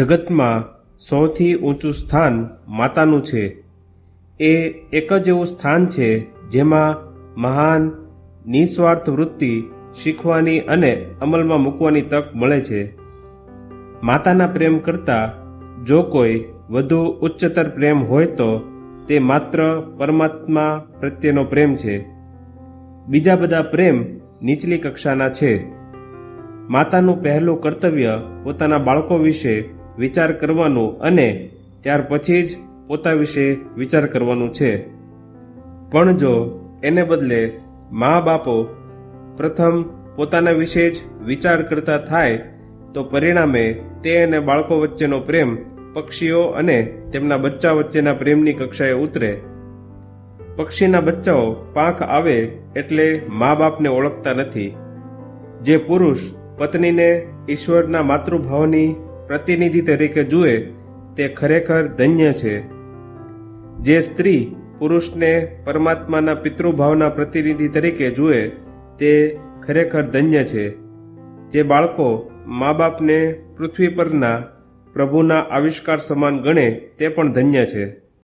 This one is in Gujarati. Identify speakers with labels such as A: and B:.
A: જગતમાં સૌથી ઊંચું સ્થાન માતાનું છે. એ એક જ એવું સ્થાન છે જેમાં મહાન, નિસ્વાર્થ વૃત્તિ શીખવાની અને અમલમાં મૂકવાની તક મળે છે. માતાના પ્રેમ કરતાં જો કોઈ વધુ ઉચ્ચતર પ્રેમ હોય તો તે માત્ર પરમાત્મા પ્રત્યેનો પ્રેમ છે. બીજા બધા પ્રેમ નીચલી કક્ષાના છે. માતાનું પહેલું કર્તવ્ય પોતાના બાળકો વિશે વિચાર કરવાનો અને ત્યાર પછી જ પોતા વિશે વિચાર કરવાનું છે. પણ જો એને બદલે મા બાપો પ્રથમ પોતાના વિશે જ વિચાર કરતા થાય, તો પરિણામે તે અને બાળકો વચ્ચેનો પ્રેમ પક્ષીઓ અને તેમના બચ્ચા વચ્ચેના પ્રેમની કક્ષાએ ઉતરે. પક્ષીના બચ્ચાઓ પાંખ આવે એટલે મા બાપને ઓળખતા નથી. જે પુરુષ પત્નીને ઈશ્વરના માતૃભાવની પ્રતિનિધિ તરીકે જુએ, તે ખરેખર ધન્ય છે. જે સ્ત્રી પુરુષને પરમાત્માના પિતૃભાવના પ્રતિનિધિ તરીકે જુએ, તે ખરેખર ધન્ય છે. જે બાળકો મા બાપને પૃથ્વી પરના પ્રભુના આવિષ્કાર સમાન ગણે, તે પણ ધન્ય છે.